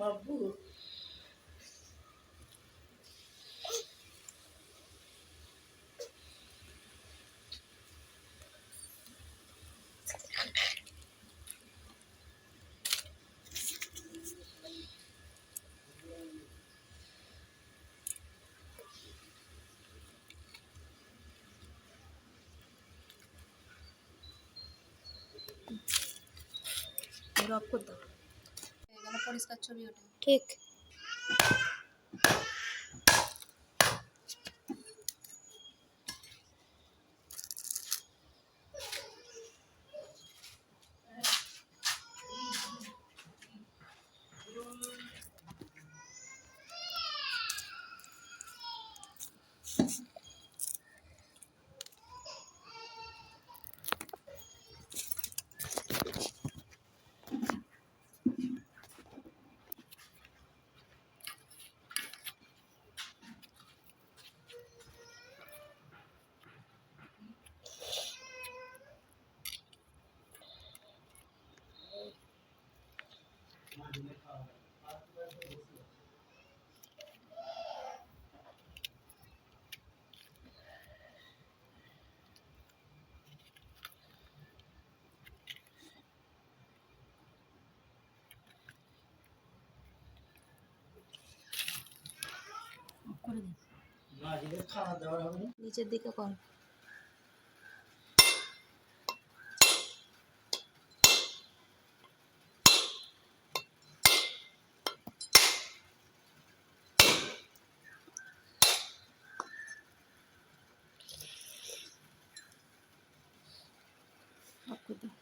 বাবু drop করে দাও এখানে পরিষ্কার ছবি ওঠে। ঠিক। নিচের দিকে কর। অফ করে দাও।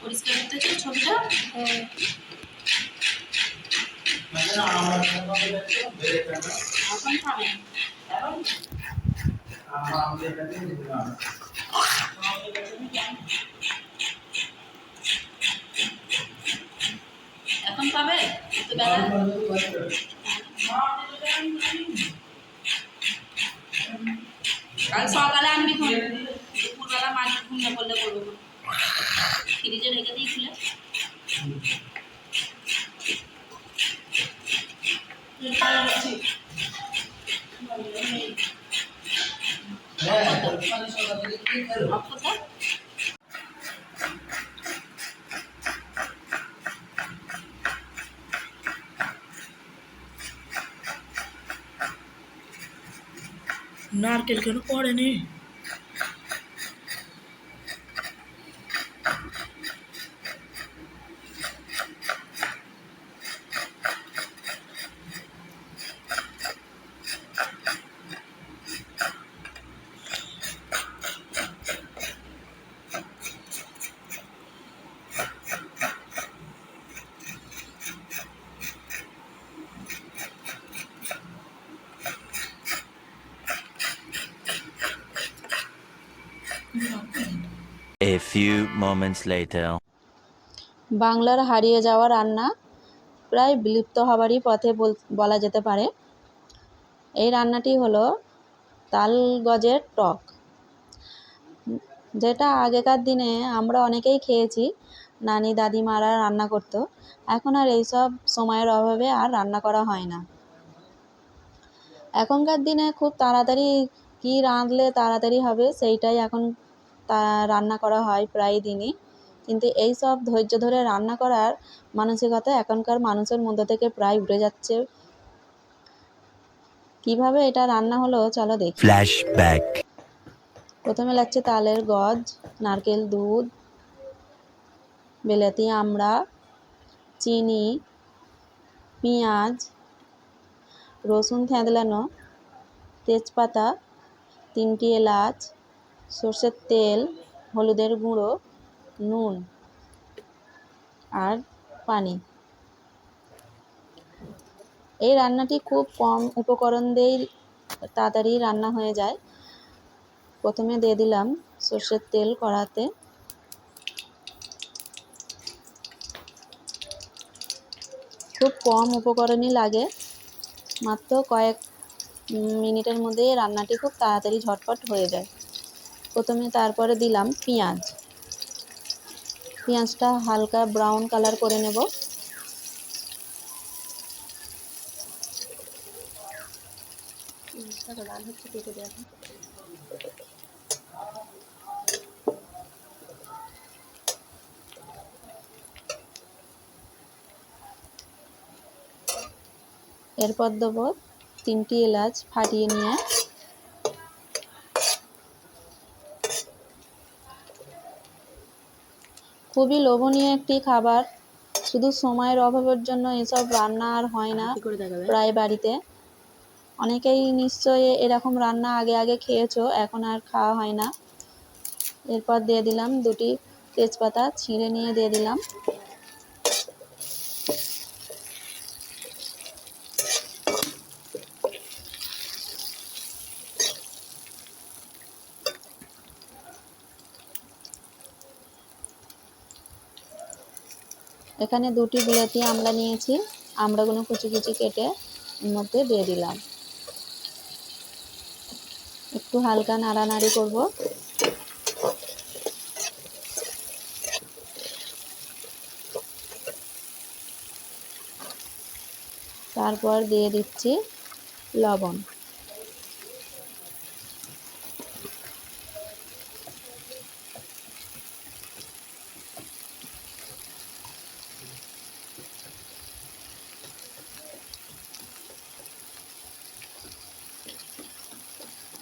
পরিষ্কার করতে হচ্ছে ছবিটা হ্যাঁ মানে আমরা সবাই যাচ্ছি বেড়ে ফেলা এখন পাবে? তো বেলা। কাল সকালে আনবি ফোন। দুপুরবেলা মাছ ঘুমিয়ে পড়লে করব। ফ্রিজে রেখে দিই খুলে হ্যাঁ মানে সকাল থেকে কি খেলো অফ few moments later. বাংলার হারিয়ে যাওয়া রান্না প্রায় বিলুপ্ত হবারই পথে বলা যেতে পারে। এই রান্নাটি হলো তাল গজের টক। যেটা আগেকার দিনে আমরা অনেকেই খেয়েছি, নানি, দাদিমারা রান্না করতো। এখন আর এইসব সময়ের অভাবে আর রান্না করা হয় না। এখনকার দিনে খুব তাড়াতাড়ি কী রাঁধলে তাড়াতাড়ি হবে সেইটাই এখন তা রান্না করা হয় প্রায় দিনই। কিন্তু এই সব ধৈর্য ধরে রান্না করার মানসিকতা এখনকার মানুষের মধ্যে থেকে প্রায় উঠে যাচ্ছে। কীভাবে এটা রান্না হলো চলো দেখি। Flashback. প্রথমে লাগছে তালের গজ নারকেল দুধ বেলাতি আমড়া চিনি পেঁয়াজ রসুন থেঁতলানো তেজপাতা তিনটি এলাচ সর্ষের তেল, হলুদের গুঁড়ো, নুন আর পানি। এই রান্নাটি খুব কম উপকরণ দিয়েই তাড়াতাড়ি রান্না হয়ে যায়। প্রথমে দিয়ে দিলাম সর্ষের তেল কড়াতে। খুব কম উপকরণই লাগে। মাত্র কয়েক মিনিটের মধ্যে রান্নাটি খুব তাড়াতাড়ি ঝটপট হয়ে যায়। প্রথমে তারপরে দিলাম পেঁয়াজ। পেঁয়াজটা হালকা ব্রাউন কালার করে নেব। এরপর দেবো তিনটি এলাচ ফাটিয়ে নিয়ে খুবই লোভনীয় একটি খাবার। শুধু সময়ের অভাবের জন্য এসব রান্না আর হয় না প্রায় বাড়িতে। অনেকেই নিশ্চয়ই এরকম রান্না আগে আগে খেয়েছো এখন আর খাওয়া হয় না। এরপর দিয়ে দিলাম দুটি তেজপাতা ছিঁড়ে নিয়ে দিয়ে দিলাম। এখানে দুটি বিলাতি আমরা নিয়েছি। আমড়াগুলো কুচি কুচি কেটে মধ্যে দিয়ে দিলাম। একটু হালকা নাড়ানাড়ি করব। তারপর দিয়ে দিচ্ছি লবণ।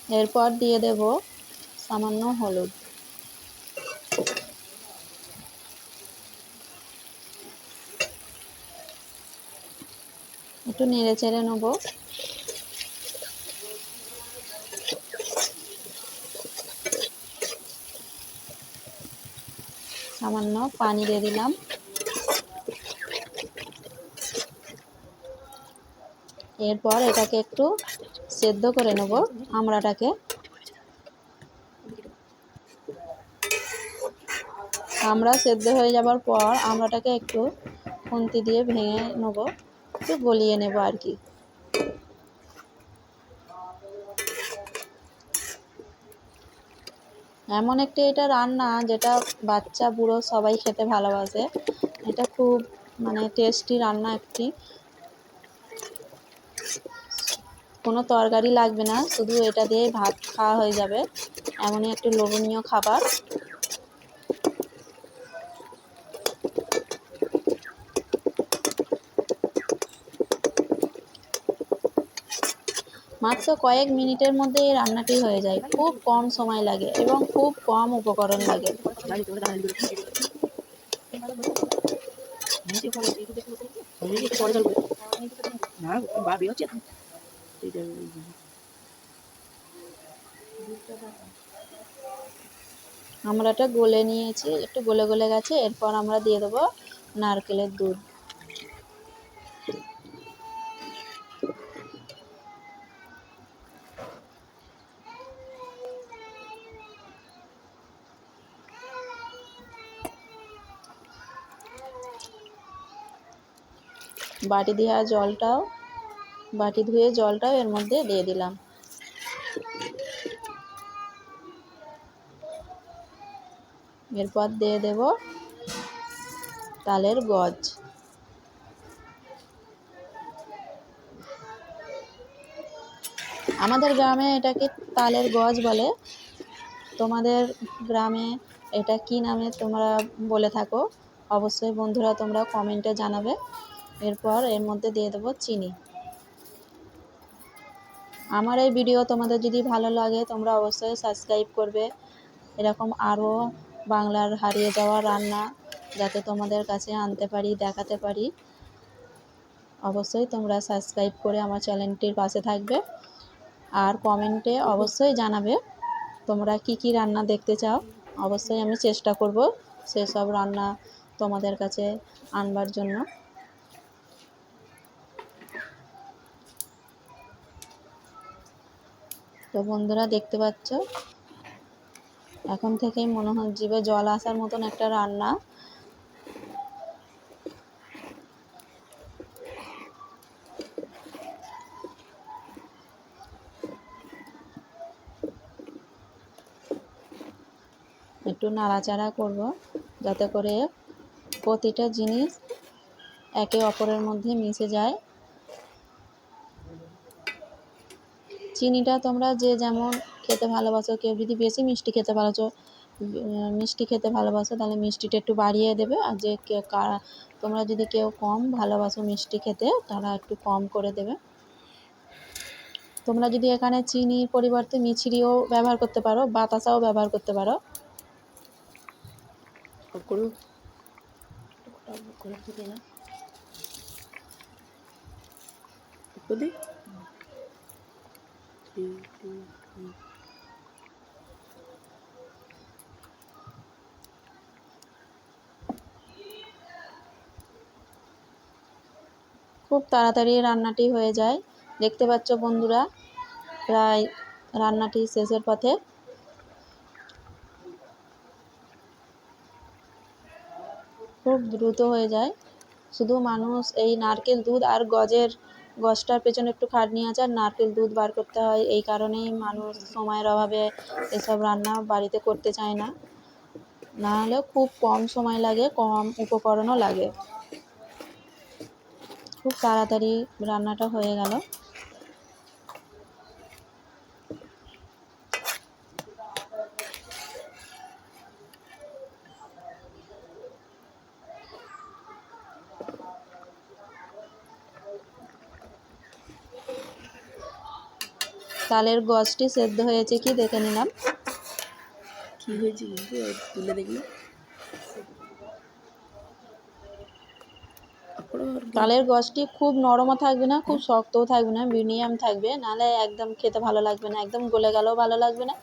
এরপর দিয়ে দেব সামান্য হলুদ। একটু নেড়ে চেড়ে নেব। সামান্য পানি দিয়ে দিলাম। এরপর এটাকে একটু সেদ্ধ করে নেব আমড়াটাকে। আমড়া সেদ্ধ হয়ে যাবার পর আমড়াটাকে একটু খুন্তি দিয়ে ভেঙে নেব, একটু গলিয়ে নেব আর কি। এমন একটি এটা রান্না যেটা বাচ্চা, বুড়ো সবাই খেতে ভালোবাসে। এটা খুব মানে টেস্টি রান্না একটি। কোনো তরকারি লাগবে না, শুধু এটা দিয়ে ভাত খাওয়া হয়ে যাবে। এমনই একটি লোভনীয় খাবার। মাত্র কয়েক মিনিটের মধ্যে এই রান্নাটি হয়ে যায়। খুব কম সময় লাগে এবং খুব কম উপকরণ লাগে। না হচ্ছে আমরাটা গলে নিয়েছি, একটু গলে গলে গেছে, এরপর আমরা দিয়ে দেবো নারকেলের দুধ। বাটি দেওয়া জলটাও বাটি ধুয়ে জলটাও এর মধ্যে দিয়ে দিলাম। এরপর দিয়ে দেব তালের গজ। আমাদের গ্রামে এটাকে তালের গজ বলে। তোমাদের গ্রামে এটা কি নামে তোমরা বলে থাকো। অবশ্যই বন্ধুরা তোমরা কমেন্টে জানাবে। এরপর এর মধ্যে দিয়ে দেবো চিনি। আমার এই ভিডিও তোমাদের যদি ভালো লাগে, তোমরা অবশ্যই সাবস্ক্রাইব করবে। এরকম আরও বাংলার হারিয়ে যাওয়া রান্না যাতে তোমাদের কাছে আনতে পারি, দেখাতে পারি, অবশ্যই তোমরা সাবস্ক্রাইব করে আমার চ্যানেলটির পাশে থাকবে। আর কমেন্টে অবশ্যই জানাবে তোমরা কি কি রান্না দেখতে চাও। অবশ্যই আমি চেষ্টা করব সেসব রান্না তোমাদের কাছে আনবার জন্য। তো বন্ধুরা দেখতে পাচ্ছ? এখন থেকেই মনে হয় জীবে জল আসার মতন একটা রান্না। একটু নাড়াচাড়া করব যাতে করে প্রতিটা জিনিস একে অপরের মধ্যে মিশে যায়। চিনিটা তোমরা যে যেমন খেতে ভালোবাসো, কেউ যদি বেশি মিষ্টি খেতে ভালোবাসো মিষ্টি খেতে ভালোবাসো, তাহলে মিষ্টিটা একটু বাড়িয়ে দেবে। আর যে তোমরা যদি কেউ কম ভালোবাসো মিষ্টি খেতে, তারা একটু কম করে দেবে। তোমরা যদি এখানে চিনির পরিবর্তে মিছরিও ব্যবহার করতে পারো, বাতাসাও ব্যবহার করতে পারো। খুব তাড়াতাড়ি রান্নাটি হয়ে যায়। দেখতে পাচ্ছ বন্ধুরা, প্রায় রান্নাটি শেষের পথে। খুব দ্রুত হয়ে যায়। শুধু মানুষ এই নারকেল দুধ আর গজের গজটার পেছনে একটু খাটনি আছে আর নারকেল দুধ বার করতে হয়। এই কারণেই মানুষ সময়ের অভাবে এসব রান্না বাড়িতে করতে চায় না। নাহলে খুব কম সময় লাগে, কম উপকরণও লাগে। খুব তাড়াতাড়ি রান্নাটা হয়ে গেল। তালের গছটি সেদ্ধ হয়েছে কি দেখে নিলাম। কি হয়েছে তুলে দেখলি তালের গছটি খুব নরমও থাকবে না খুব শক্তও থাকবে না মিডিয়াম থাকবে নাহলে একদম খেতে ভালো লাগবে না একদম গলে গেলেও ভালো লাগবে না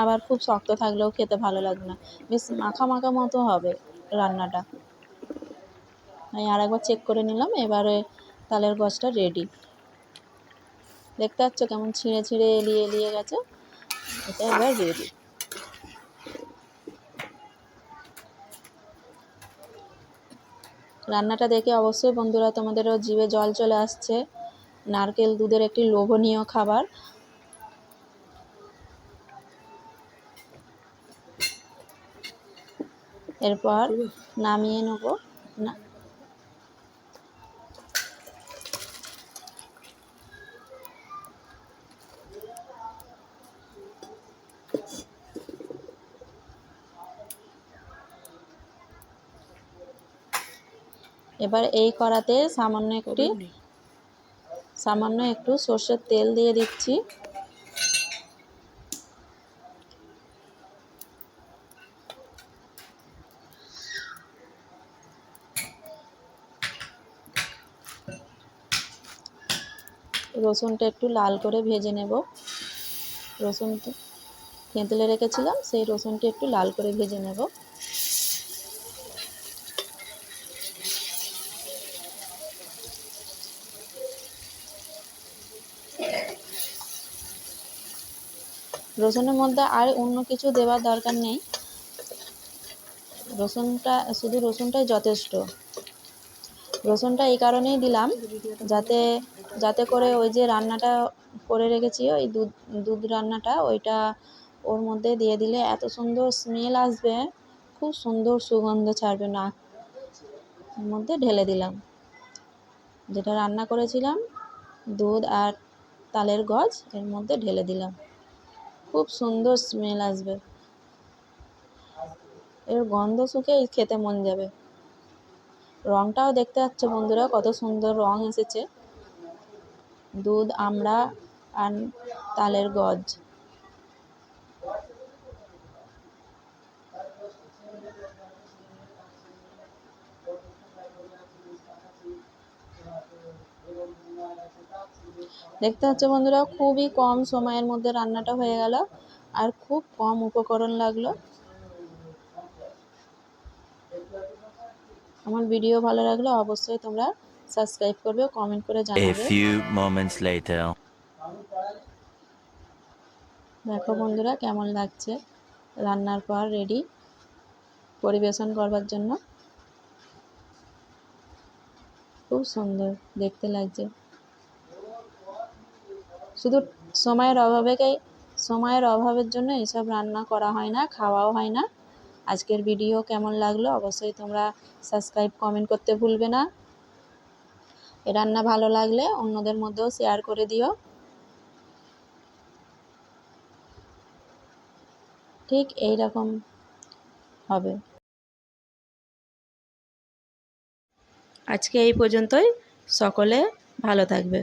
আবার খুব শক্ত থাকলেও খেতে ভালো লাগবে না। বেশ মাখা মাখা মতো হবে রান্নাটা। আমি আর একবার চেক করে নিলাম এবারে তালের গছটা রেডি দেখতে পাচ্ছ কেমন ছিঁড়ে ছিঁড়ে এলিয়ে এলিয়ে গেছে? এটা এবার রেডি রান্নাটা দেখে অবশ্যই বন্ধুরা তোমাদেরও জিভে জল চলে আসছে। নারকেল দুধের একটি লোভনীয় খাবার। এরপর নামিয়ে নেব। না এবার এই কড়াতে সামান্য একটি সামান্য একটু সর্ষের তেল দিয়ে দিচ্ছি। রসুনটা একটু লাল করে ভেজে নেব। রসুনটা তেঁতুলে রেখেছিলাম সেই রসুনটি একটু লাল করে ভেজে নেব। রসুনের মধ্যে আর অন্য কিছু দেওয়ার দরকার নেই। রসুনটা, শুধু রসুনটাই যথেষ্ট। রসুনটা এই কারণেই দিলাম, যাতে যাতে করে ওই যে রান্নাটা করে রেখেছি, ওই দুধ দুধ রান্নাটা, ওইটা ওর মধ্যে দিয়ে দিলে এত সুন্দর স্মেল আসবে, খুব সুন্দর সুগন্ধ ছাড়বে নাক মধ্যে ঢেলে দিলাম। যেটা রান্না করেছিলাম, দুধ আর তালের গজ এর মধ্যে ঢেলে দিলাম। খুব সুন্দর স্মেল আসবে। এর গন্ধ শুকে খেতে মন যাবে। রঙটাও দেখতে পাচ্ছ বন্ধুরা, কত সুন্দর রং এসেছে। দুধ, আমড়া আর তালের গজ। দেখতে হচ্ছে বন্ধুরা খুবই কম সময়ের মধ্যে রান্নাটা হয়ে গেল আর খুব কম উপকরণ লাগল। আমার ভিডিও ভালো লাগলে অবশ্যই তোমরা সাবস্ক্রাইব করবে কমেন্ট করে জানাবে. দেখো বন্ধুরা কেমন লাগছে রান্নার পর রেডি পরিবেশন করবার জন্য? খুব সুন্দর দেখতে লাগছে। শুধু সময়ের অভাবেই সময়ের অভাবের জন্য এসব রান্না করা হয় না, খাওয়াও হয় না। আজকের ভিডিও কেমন লাগল অবশ্যই তোমরা সাবস্ক্রাইব কমেন্ট করতে ভুলবে না। এ রান্না ভালো লাগলে অন্যদের মধ্যেও শেয়ার করে দিও। ঠিক এই রকম হবে। আজকে এই পর্যন্তই। সকলে ভালো থাকবে।